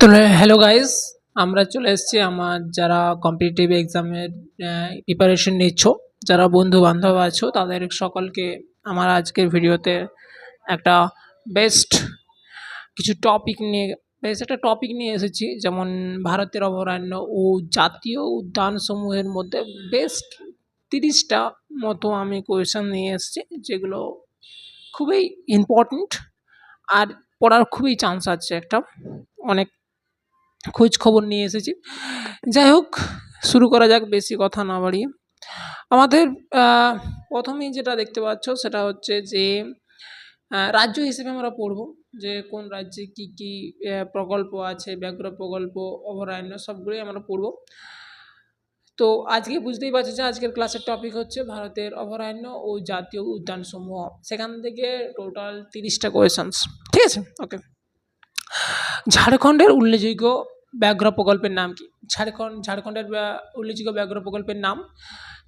তো hello guys আমরা চলে এসেছি আমার যারা কম্পিটিটিভ এক্সামের প্রিপারেশন নিচ্ছ, যারা বন্ধু বান্ধব আছো, তাদের সকলকে আমার আজকের ভিডিওতে একটা বেস্ট কিছু টপিক নিয়ে বেশ একটা টপিক নিয়ে এসেছি, যেমন ভারতের অভয়ারণ্য ও জাতীয় উদ্যানসমূহের মধ্যে বেস্ট তিরিশটা মতো আমি কোয়েশন নিয়ে এসেছি, যেগুলো খুবই ইম্পর্ট্যান্ট আর পড়ার খুবই চান্স আছে একটা, অনেক খোঁজ খবর নিয়ে এসেছি। যাই হোক, শুরু করা যাক, বেশি কথা না বাড়িয়ে। আমাদের প্রথমেই যেটা দেখতে পাচ্ছ সেটা হচ্ছে যে রাজ্য হিসেবে আমরা পড়ব যে কোন রাজ্যে কি কি প্রকল্প আছে, ব্যাঘ্র প্রকল্প, অভয়ারণ্য সবগুলোই আমরা পড়ব। তো আজকে বুঝতেই পারছি যে আজকের ক্লাসের টপিক হচ্ছে ভারতের অভয়ারণ্য ও জাতীয় উদ্যানসমূহ। সেখান থেকে টোটাল তিরিশটা কোয়েশনস ঠিক আছে? ওকে ঝাড়খণ্ডের উল্লেখযোগ্য ব্যাঘ্র প্রকল্পের নাম কি? ঝাড়খণ্ড, ঝাড়খণ্ডের উল্লেখযোগ্য ব্যাঘ্র প্রকল্পের নাম?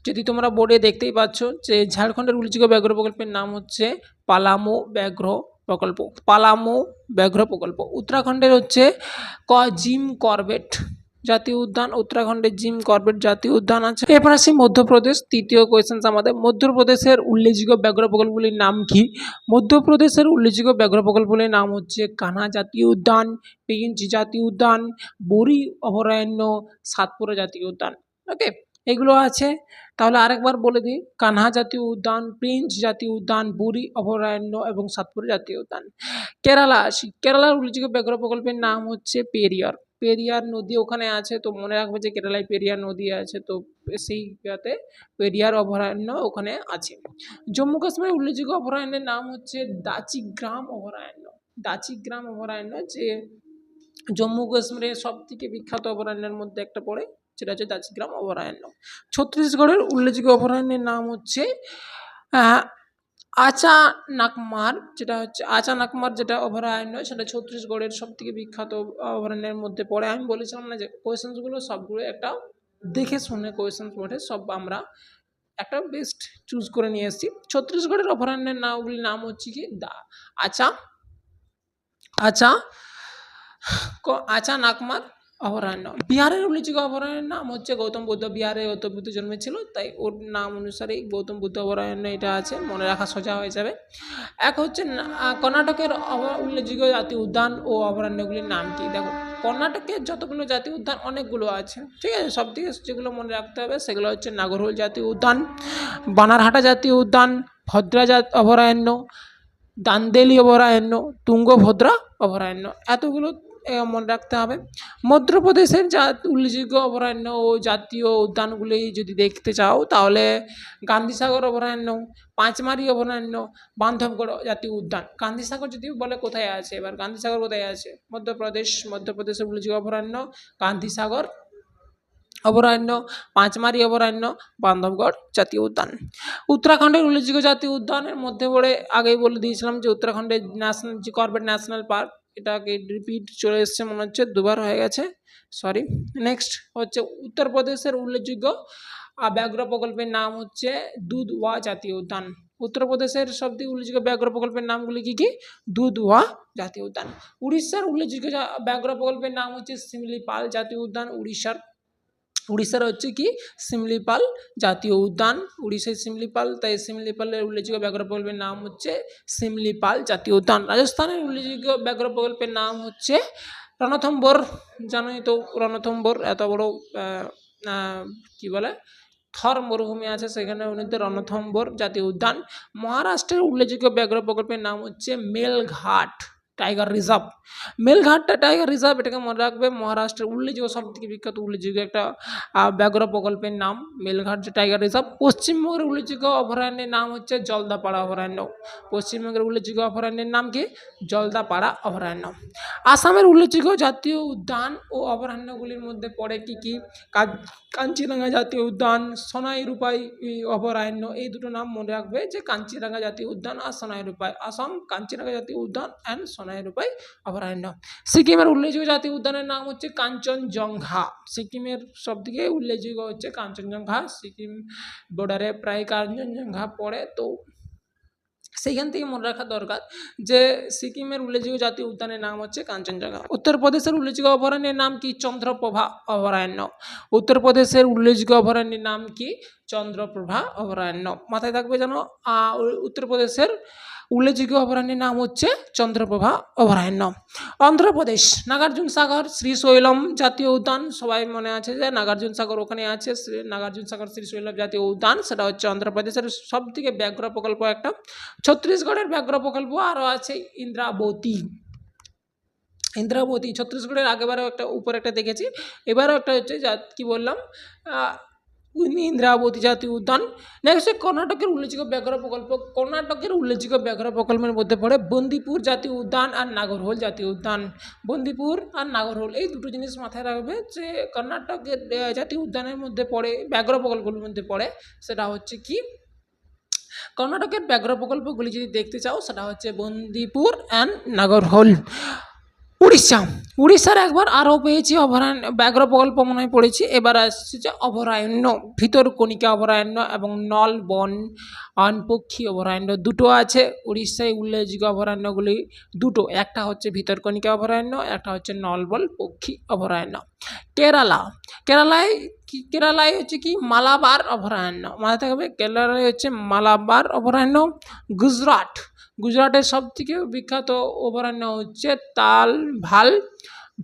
যদি তোমরা বোর্ডে দেখতেই পাচ্ছ যে ঝাড়খণ্ডের উল্লেখযোগ্য ব্যাঘ্র প্রকল্পের নাম হচ্ছে পালামো ব্যাঘ্র প্রকল্প পালামো ব্যাঘ্র প্রকল্প উত্তরাখণ্ডের হচ্ছে ক জিম করবেট জাতীয় উদ্যান, উত্তরাখণ্ডের জিম করবেট জাতীয় উদ্যান আছে। এরপর আসি মধ্যপ্রদেশ, তৃতীয় কোয়েশ্চেন আমাদের। মধ্যপ্রদেশের উল্লেখযোগ্য ব্যাঘ্র প্রকল্পগুলির নাম কি? মধ্যপ্রদেশের উল্লেখযোগ্য ব্যাঘ্র প্রকল্পগুলির নাম হচ্ছে কানহা জাতীয় উদ্যান পেঞ্চ জাতীয় উদ্যান, বড়ি অভয়ারণ্য, সাতপুরা জাতীয় উদ্যান। ওকে, এগুলো আছে। তাহলে আরেকবার বলে দিই, কানহা জাতীয় উদ্যান প্রিন্স জাতীয় উদ্যান, বুড়ি অভয়ারণ্য এবং সাতপুরা জাতীয় উদ্যান। কেরালা আসি। কেরালার উল্লেখযোগ্য ব্যাঘ্র প্রকল্পের নাম হচ্ছে পেরিয়ার। পেরিয়ার নদী ওখানে আছে, তো মনে রাখবে যে কেরালায় পেরিয়ার নদী আছে, তো সেই ইয়াতে পেরিয়ার অভয়ারণ্য ওখানে আছে। জম্মু কাশ্মীরের উল্লেখযোগ্য অভয়ারণ্যের নাম হচ্ছে দাচিগ্রাম অভয়ারণ্য। দাচিগ্রাম অভয়ারণ্য যে জম্মু কাশ্মীরের সব থেকে বিখ্যাত অভয়ারণ্যের মধ্যে একটা পড়ে, সেটা হচ্ছে দাচিগ্রাম অভয়ারণ্য। ছত্তিশগড়ের উল্লেখযোগ্য অভয়ারণ্যের নাম হচ্ছে আচা নাকমার যেটা হচ্ছে আচা নাকমার যেটা অভয়ারণ্য, সেটা ছত্তিশগড়ের সব থেকে বিখ্যাত অভয়ারণ্যের মধ্যে পড়ে। আমি বলেছিলাম না যে কোয়েশনসগুলো সবগুলো একটা দেখে শুনে কোয়েশনস ওঠে সব আমরা একটা বেস্ট চুজ করে নিয়ে এসেছি। ছত্তিশগড়ের অভয়ারণ্যের নামগুলির নাম হচ্ছে কি? দা, আচা আচা আচা নাকমার অভয়ারণ্য বিহারের উল্লেখযোগ্য অভয়ারণ্যের নাম হচ্ছে গৌতম বুদ্ধ। বিহারে গৌতম বুদ্ধ জন্মেছিল, তাই ওর নাম অনুসারে গৌতম বুদ্ধ অভয়ারণ্য এটা আছে, মনে রাখা সোজা হয়ে যাবে। এক হচ্ছে কর্ণাটকের উল্লেখযোগ্য জাতীয় উদ্যান ও অভয়ারণ্যগুলির নাম কি? দেখো কর্ণাটকের যতগুলো জাতীয় উদ্যান অনেকগুলো আছে, ঠিক আছে? সব থেকে যেগুলো মনে রাখতে হবে, সেগুলো হচ্ছে নাগরহোল জাতীয় উদ্যান, বানারহাটা জাতীয় উদ্যান, ভদ্রা অভয়ারণ্য দান্দেলি অভয়ারণ্য তুঙ্গভদ্রা অভয়ারণ্য এতগুলো মনে রাখতে হবে। মধ্যপ্রদেশের যা উল্লেখযোগ্য অভয়ারণ্য ও জাতীয় উদ্যানগুলি যদি দেখতে চাও, তাহলে গান্ধীসাগর অভয়ারণ্য, পাঁচমারি অভয়ারণ্য, বান্ধবগড় জাতীয় উদ্যান। গান্ধীসাগর যদি বলে কোথায় আছে, এবার গান্ধীসাগর কোথায় আছে? মধ্যপ্রদেশ, মধ্যপ্রদেশের উল্লেখযোগ্য অভয়ারণ্য, গান্ধীসাগর অভয়ারণ্য, পাঁচমারি অভয়ারণ্য, বান্ধবগড় জাতীয় উদ্যান। উত্তরাখণ্ডের উল্লেখযোগ্য জাতীয় উদ্যানের মধ্যে পড়ে আগেই বলে দিয়েছিলাম যে উত্তরাখণ্ডের ন্যাশনাল, যে কর্বেট ন্যাশনাল পার্ক এটাকে রিপিট চলে এসছে, মনে হচ্ছে দুবার হয়ে গেছে। সরি নেক্সট হচ্ছে উত্তরপ্রদেশের উল্লেখযোগ্য ব্যাঘ্র প্রকল্পের নাম হচ্ছে দুধওয়া জাতীয় উদ্যান। উত্তরপ্রদেশের সবথেকে উল্লেখযোগ্য ব্যাঘ্র প্রকল্পের নামগুলি কী কী? দুধওয়া জাতীয় উদ্যান। উড়িষ্যার উল্লেখযোগ্য, ব্যাঘ্র প্রকল্পের নাম হচ্ছে শিমলিপাল জাতীয় উদ্যান, উড়িষ্যার উড়িষ্যার হচ্ছে কি শিমলিপাল জাতীয় উদ্যান। উড়িষ্যার শিমলিপাল তাই শিমলিপালের উল্লেখযোগ্য ব্যাঘ্র প্রকল্পের নাম হচ্ছে শিমলিপাল জাতীয় উদ্যান। রাজস্থানের উল্লেখযোগ্য ব্যাঘ্র প্রকল্পের নাম হচ্ছে রণথম্বর। জানোই তো রণথম্বর, এত বড় কি বলে? থর মরুভূমি আছে সেখানে উন্নীত রণথম্বর জাতীয় উদ্যান। মহারাষ্ট্রের উল্লেখযোগ্য ব্যাঘ্র প্রকল্পের নাম হচ্ছে মেলঘাট। টাইগার রিজার্ভ মেলঘাটটা টাইগার রিজার্ভ এটাকে মনে রাখবে মহারাষ্ট্রের উল্লেখযোগ্য সব থেকে বিখ্যাত উল্লেখযোগ্য একটা ব্যাঘ্র প্রকল্পের নাম মেলঘাট যে টাইগার রিজার্ভ পশ্চিমবঙ্গের উল্লেখযোগ্য অভয়ারণ্যের নাম হচ্ছে জলদাপাড়া অভয়ারণ্য। পশ্চিমবঙ্গের উল্লেখযোগ্য অভয়ারণ্যের নাম কি? জলদাপাড়া অভয়ারণ্য। আসামের উল্লেখযোগ্য জাতীয় উদ্যান ও অভয়ারণ্যগুলির মধ্যে পড়ে কি কি? কা- কাঞ্চিরাঙ্গা জাতীয় উদ্যান, সোনাই রূপাই অভয়ারণ্য, এই দুটো নাম মনে রাখবে যে কাঞ্চিরাঙ্গা জাতীয় উদ্যান আর সোনাই রূপাই। আসাম, কাঞ্চিরাঙ্গা জাতীয় উদ্যান অ্যান্ড সোনাই রূপাই অভয়ারণ্য সিকিমের উল্লেখযোগ্য জাতীয় উদ্যানের নাম হচ্ছে কাঞ্চনজঙ্ঘা সিকিমের সবথেকে উল্লেখযোগ্য হচ্ছে কাঞ্চনজঙ্ঘা সিকিম বর্ডারে প্রায় কাঞ্চনজঙ্ঘা পড়ে তো সেইখান থেকে মনে রাখা দরকার যে সিকিমের উল্লেখযোগ্য জাতীয় উদ্যানের নাম হচ্ছে কাঞ্চনজঙ্ঘা উত্তরপ্রদেশের উল্লেখযোগ্য অভয়ারণ্যের নাম কি চন্দ্রপ্রভা অভয়ারণ্য উত্তরপ্রদেশের উল্লেখযোগ্য অভয়ারণ্যের নাম কি চন্দ্রপ্রভা অভয়ারণ্য মাথায় থাকবে যেন উত্তরপ্রদেশের উল্লেখযোগ্য অভয়ারণ্যের নাম হচ্ছে চন্দ্রপ্রভা অভয়ারণ্য অন্ধ্রপ্রদেশ, নাগার্জুন সাগর শ্রীশৈলম জাতীয় উদ্যান, সবাই মনে আছে যে নাগার্জুন সাগর ওখানে আছে নাগার্জুন সাগর শ্রীশৈলম জাতীয় উদ্যান, সেটা হচ্ছে অন্ধ্রপ্রদেশের সব থেকে ব্যাঘ্র প্রকল্প একটা। ছত্তিশগড়ের ব্যাঘ্র প্রকল্প আরও আছে ইন্দ্রাবতী। ইন্দ্রাবতী, ছত্তিশগড়ের আগেবারও একটা, উপরে একটা দেখেছি, এবারও একটা হচ্ছে যা, কী বললাম ইন্দ্রাবতী জাতীয় উদ্যান। নেক্সট কর্ণাটকের উল্লেখযোগ্য ব্যাঘ্র প্রকল্প। কর্ণাটকের উল্লেখযোগ্য ব্যাঘ্র প্রকল্পের মধ্যে পড়ে বন্দিপুর জাতীয় উদ্যান আর নাগরহোল জাতীয় উদ্যান। বন্দিপুর আর নাগরহোল এই দুটো জিনিস মাথায় রাখবে যে কর্ণাটকের জাতীয় উদ্যানের মধ্যে পড়ে, ব্যাঘ্র প্রকল্পগুলোর মধ্যে পড়ে সেটা হচ্ছে কি? কর্ণাটকের ব্যাঘ্র প্রকল্পগুলি যদি দেখতে চাও সেটা হচ্ছে বন্দিপুর অ্যান্ড নাগরহোল। উড়িষ্যা। উড়িষ্যার একবার আরও পেয়েছি অভয়ারণ্য, ব্যাঘ্র প্রকল্প মনে হয় পড়েছি, এবার আসছে যে অভয়ারণ্য ভিতরকণিকা অভয়ারণ্য এবং নলবন অনপক্ষী অভয়ারণ্য দুটো আছে। উড়িষ্যায় উল্লেখযোগ্য অভয়ারণ্যগুলি দুটো, একটা হচ্ছে ভিতরকণিকা অভয়ারণ্য, একটা হচ্ছে নলবল পক্ষী অভয়ারণ্য। কেরালা, কেরালায় কি, কেরালায় হচ্ছে কি মালাবার অভয়ারণ্য মাথায় থাকবে? কেরালায় হচ্ছে মালাবার অভয়ারণ্য, গুজরাট। গুজরাটের সবথেকে বিখ্যাত অভয়ারণ্য হচ্ছে তাল ভালো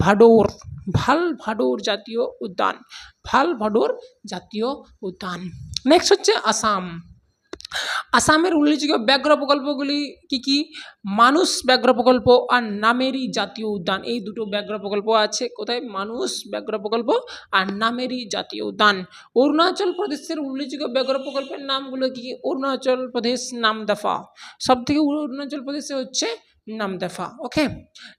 ভাডোর ভালো ভাডোর জাতীয় উদ্যান, ভালো ভাডোর জাতীয় উদ্যান। নেক্সট হচ্ছে আসাম। আসামের উল্লেখযোগ্য ব্যাঘ্র প্রকল্পগুলি কি কি? মানুষ ব্যাঘ্র প্রকল্প আর নামেরি জাতীয় উদ্যান। এই দুটো ব্যাঘ্র প্রকল্প আছে। কোথায়? মানুষ ব্যাঘ্র প্রকল্প আর নামেরি জাতীয় উদ্যান। অরুণাচল প্রদেশের উল্লেখযোগ্য ব্যাঘ্র প্রকল্পের নামগুলো কি কি? অরুণাচল প্রদেশ নাম নামদাফা। সব থেকে অরুণাচল প্রদেশে হচ্ছে নামদাফা ওকে?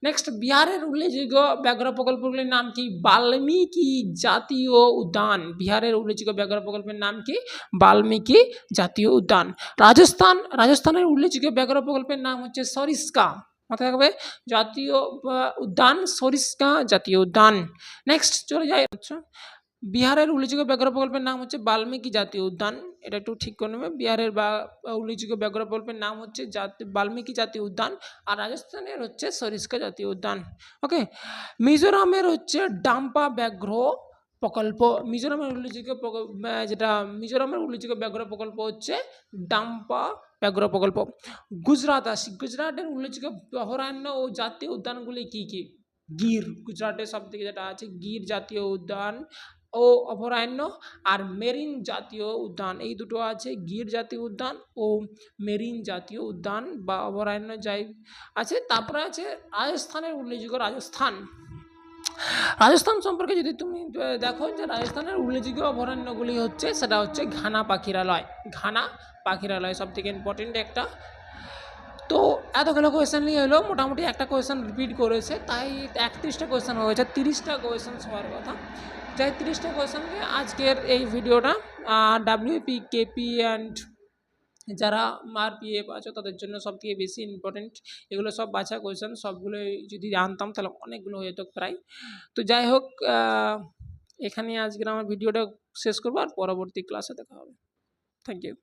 নেক্সট বিহারের উল্লেখযোগ্য ব্যাঘ্র প্রকল্পগুলির নাম কি? বাল্মীকি জাতীয় উদ্যান। বিহারের উল্লেখযোগ্য ব্যাঘ্র প্রকল্পের নাম কি? বাল্মীকি জাতীয় উদ্যান। রাজস্থান, রাজস্থানের উল্লেখযোগ্য ব্যাঘ্র প্রকল্পের নাম হচ্ছে সরিস্কা মাথায় রাখবে? জাতীয় উদ্যান সরিস্কা জাতীয় উদ্যান। নেক্সট চলে যায় বিহারের উল্লেখযোগ্য ব্যাঘ্র প্রকল্পের নাম হচ্ছে বাল্মীকি জাতীয় উদ্যান। এটা একটু ঠিক করে নেবে। বিহারের বা উল্লেখযোগ্য ব্যাঘ্র প্রকল্পের নাম হচ্ছে বাল্মীকি জাতীয় উদ্যান আর রাজস্থানের হচ্ছে সরিস্কা জাতীয় উদ্যান। ওকে? মিজোরামের হচ্ছে ডাম্পা ব্যাঘ্র প্রকল্প। মিজোরামের উল্লেখযোগ্য যেটা মিজোরামের উল্লেখযোগ্য ব্যাঘ্র প্রকল্প হচ্ছে ডাম্পা ব্যাঘ্র প্রকল্প গুজরাট আসি। গুজরাটের উল্লেখযোগ্য অভয়ারণ্য ও জাতীয় উদ্যানগুলি কী কী? গির। গুজরাটের সব থেকে যেটা আছে গির জাতীয় উদ্যান। ও অভয়ারণ্য আর মেরিন জাতীয় উদ্যান। এই দুটো আছে, গির জাতীয় উদ্যান ও মেরিন জাতীয় উদ্যান বা অভয়ারণ্য যাই আছে। তারপরে আছে রাজস্থানের উল্লেখযোগ্য রাজস্থান। রাজস্থান সম্পর্কে যদি তুমি দেখো যে রাজস্থানের উল্লেখযোগ্য অভয়ারণ্যগুলি হচ্ছে, সেটা হচ্ছে ঘানা পাখিরালয়। ঘানা পাখিরালয় সব থেকে ইম্পর্টেন্ট একটা। তো এতগুলো কোয়েশ্চেন নিয়ে এলো, মোটামুটি একটা কোয়েশ্চেন রিপিট করেছে, তাই একত্রিশটা কোয়েশ্চেন হয়েছে, তিরিশটা কোয়েশ্চেন হওয়ার কথা। যাই, তিরিশটা কোয়েশনকে আজকের এই ভিডিওটা ডাব্লিউপি কেপি অ্যান্ড যারা মার পিএফ আছে তাদের জন্য সব থেকে বেশি ইম্পর্টেন্ট এগুলো সব বাছা কোয়েশন সবগুলো যদি জানতাম তাহলে অনেকগুলো হয়ে যেত প্রায়। তো যাই হোক এখানে আজকের আমার ভিডিওটা শেষ করব, আর পরবর্তী ক্লাসে দেখা হবে। Thank you